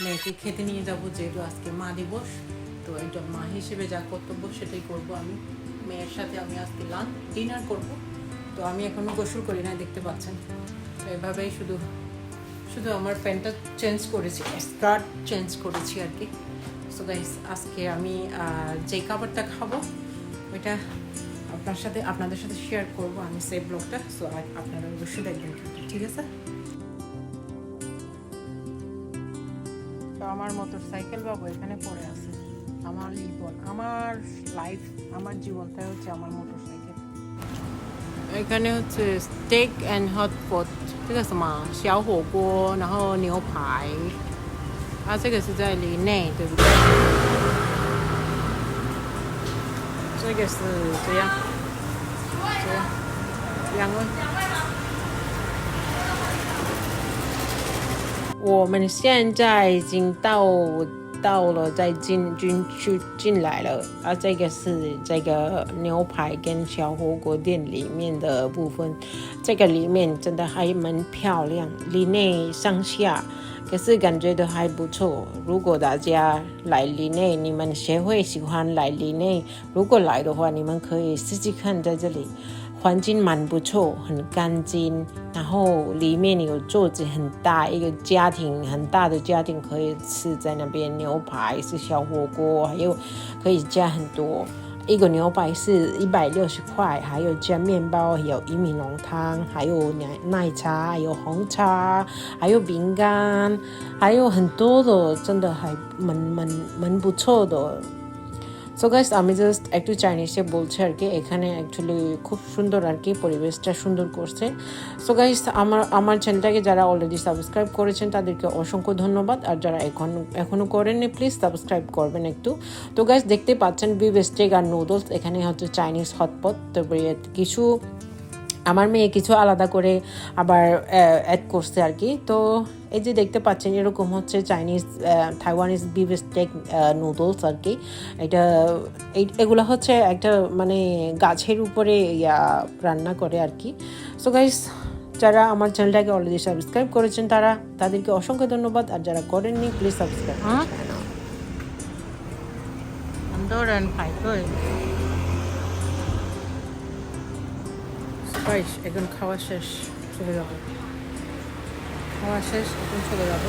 মেয়েকে খেতে নিয়ে যাব, যেহেতু আজকে মা দিবস, তো একজন মা হিসেবে যা কর্তব্য সেটাই করব আমি। মেয়ের সাথে আমি আজকে লাঞ্চ ডিনার করব। তো আমি এখনও গোসল করি না দেখতে পাচ্ছেন। তো এভাবেই শুধু শুধু আমার প্যান্টটা চেঞ্জ করেছি স্কার্ট চেঞ্জ করেছি আর কি। সো গাইস আজকে আমি যেই খাবারটা খাব, ওইটা আপনার সাথে, আপনাদের সাথে শেয়ার করব। আমি সেই ব্লগটা সো আপনারা অবশ্যই দেখবেন। ঠিক আছে? তো আমার মোটর সাইকেল বাবু এখানে পড়ে আছে আমার জীবন আমার লাইফ আমার জীবনটাই হচ্ছে আমার মোটর সাইকেল এখানে হচ্ছে steak and hot pot 这个什么小火锅，然后牛排，啊，这个是在里内，对不对？这个是这样，这样，两位。 我们现在已经到到了，再进进去进来了啊。这个是这个牛排跟小火锅店里面的部分，这个里面真的还蛮漂亮，里内上下，可是感觉都还不错。如果大家来里内，你们谁会喜欢来里内？如果来的话，你们可以试试看在这里。环境蛮不错，很干净，然后里面有桌子很大，一个家庭很大的家庭可以吃在那边，牛排是小火锅，还有可以加很多。一个牛排是一百六十块，还有加面包，有薏米浓汤，还有奶奶茶，还有红茶，还有饼干，还有很多的，真的还蛮蛮蛮不错的。so guys আমি জাস্ট একটু চাইনিজে বলছি আর কি, এখানে অ্যাকচুয়ালি খুব সুন্দর আর কি পরিবেশটা সুন্দর করছে। সো গাইস আমার আমার চ্যানেলটাকে যারা অলরেডি সাবস্ক্রাইব করেছেন, তাদেরকে অসংখ্য ধন্যবাদ। আর যারা এখন এখনও করেননি প্লিজ সাবস্ক্রাইব করবেন একটু। তো গাইস দেখতে পাচ্ছেন বি বেস্টেক আর নুডলস এখানে হচ্ছে চাইনিজ হটপট তারপরে কিছু আমার মেয়ে কিছু আলাদা করে আবার অ্যাড করছে আর কি। তো এই যে দেখতে পাচ্ছেন এরকম হচ্ছে Chinese Taiwanese beef steak noodles আর কি। এটা এগুলো হচ্ছে একটা মানে গাছের উপরে ইয়া রান্না করে আর কি। সো গাইস যারা আমার চ্যানেলটাকে অলরেডি সাবস্ক্রাইব করেছেন তারা তাদেরকে অসংখ্য ধন্যবাদ। আর যারা করেননি প্লিজ সাবস্ক্রাইব বাইশ একদম খাওয়া শেষ চলে যাব। খাওয়া শেষ এখন চলে যাব।